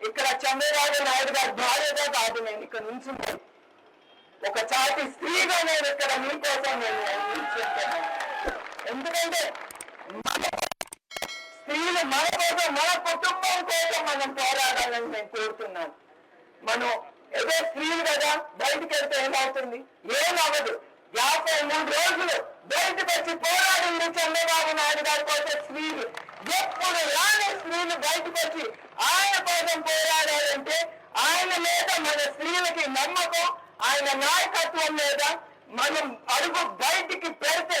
ఇక్కడ చంద్రబాబు నాయుడు గారి భార్యగా కాదు నేను ఇక్కడ నుంచి ఒక చాటి స్త్రీగా నేను ఇక్కడ మీకోసం నేను ఎందుకంటే మన స్త్రీలు మన కోసం మన కుటుంబం కోసం మనం పోరాడాలని నేను కోరుతున్నాను. మనం ఏదో స్త్రీలు కదా బయటికి వెళ్తే ఏమవుతుంది? ఏమవ్వదు యాభై మూడు రోజులు బయటకు వచ్చి పోరాడింది చంద్రబాబు నాయుడు గారి కోసం స్త్రీలు ఎప్పుడు రాని స్త్రీలు బయటకు వచ్చి ఆయన కోసం పోరాడారంటే ఆయన మీద మన స్త్రీలకి నమ్మకం ఆయన నాయకత్వం మీద మనం అడుగు బయటికి పెడితే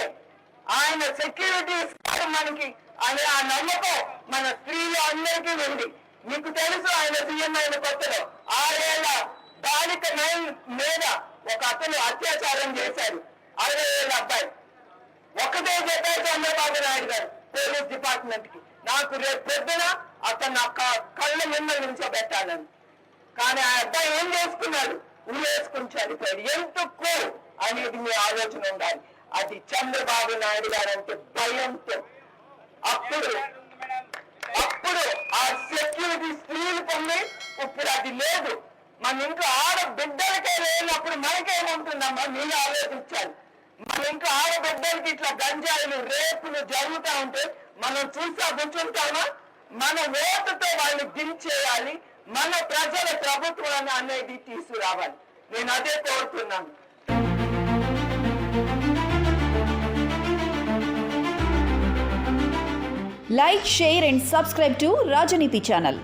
ఆయన సెక్యూరిటీ మనకి అనే ఆ నమ్మకం మన స్త్రీలు అందరికీ ఉంది. మీకు తెలుసు ఆయన సీఎం అయిన కొత్తలో ఆరేళ్ళ బాలిక మీద ఒక అతను అత్యాచారం చేశారు అరవై ఏళ్ళ అబ్బాయి. ఒకటే చెప్పారు చంద్రబాబు నాయుడు గారు పోలీస్ డిపార్ట్మెంట్కి నాకు రేపు పొద్దున అతను నా కళ్ళ ముందు నిలిచోబెట్టాలని. కానీ ఆ అబ్బాయి ఏం చేసుకున్నాడు? ఉరేసుకుని చనిపోయాడు. ఎందుకు అనేది మీ ఆలోచన ఉండాలి. అది చంద్రబాబు నాయుడు గారు అంటే భయంతో. అప్పుడు అప్పుడు ఆ సెక్యూరిటీ స్త్రీలు పొంది ఇప్పుడు అది లేదు. మన ఇంట్లో ఆడ బిడ్డలకే లేనప్పుడు మనకేముంటుందమ్మా మీరు ఆలోచించాలి. మన ఇంట్లో ఆడబిడ్డలకి ఇట్లా గంజాయిలు రేపులు జరుగుతూ ఉంటే మనం చూసా కూర్చుంటామా మన ఓటుతో వాళ్ళు దించేయాలి మన ప్రజల ప్రభుత్వం అనేది తీసుకురావాలి. నేను అదే కోరుతున్నాను. Like share and subscribe to Rajneeti channel